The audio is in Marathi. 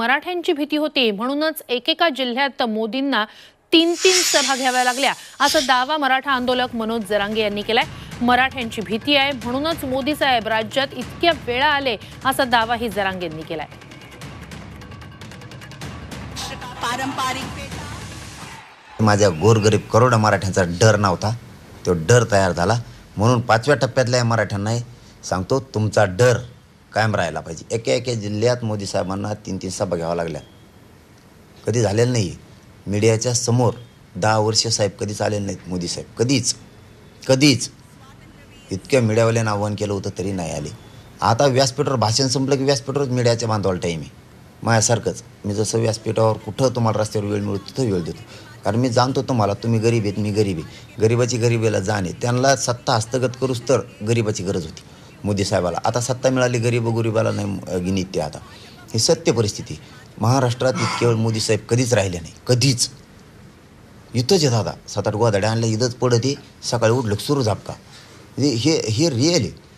मराठ्यांची भीती होती. म्हणूनच एकेका जिल्ह्यात मोदींना तीन तीन सभा घ्याव्या लागल्या. असा दावा मराठा आंदोलक मनोज जरांगे यांनी केलाय. मराठ्यांची भीती आहे. म्हणूनच मोदी साहेब राज्यात इतक्या वेळा आले असा दावाही जरांगेंनी केलाय. पारंपरिक माझ्या गोरगरीब करोड मराठ्यांचा डर नव्हता. तो डर तयार झाला. म्हणून पाचव्या टप्प्यातल्या या सांगतो तुमचा डर कायम राहायला पाहिजे. एका एका जिल्ह्यात मोदी साहेबांना तीन तीन सभा घ्याव्या लागल्या. कधी झालेलं नाही. मीडियाच्या समोर दहा वर्ष साहेब कधीच आलेले नाहीत मोदी साहेब. कधीच कधीच. इतक्या मीडियावाल्यानं आव्हान केलं होतं तरी नाही आले. आता व्यासपीठावर भाषण संपलं की व्यासपीठावरच मीडियाच्या बांधवाला टाईम आहे. माझ्यासारखंच. मी जसं व्यासपीठावर कुठं तुम्हाला रस्त्यावर वेळ मिळतो तिथं वेळ देतो. कारण मी जाणतो तुम्हाला तुम्ही गरीब आहेत मी गरीब आहे. गरिबाची गरिबीला जाण आहे. त्यांना सत्ता हस्तगत करूच तर गरिबाची गरज होती. मोदी साहेबाला. आता सत्ता मिळाली गरीब गरिबाला नाही अं, गिनीत ते आता. ही सत्य परिस्थिती. महाराष्ट्रात इतके वेळ मोदी साहेब कधीच राहिले नाही. कधीच. इथंच आहे दादा. सात आठ गोदाड्या आणल्या इथंच पडत आहे. सकाळी उठलं सुरू झापका. हे हे रिअल आहे.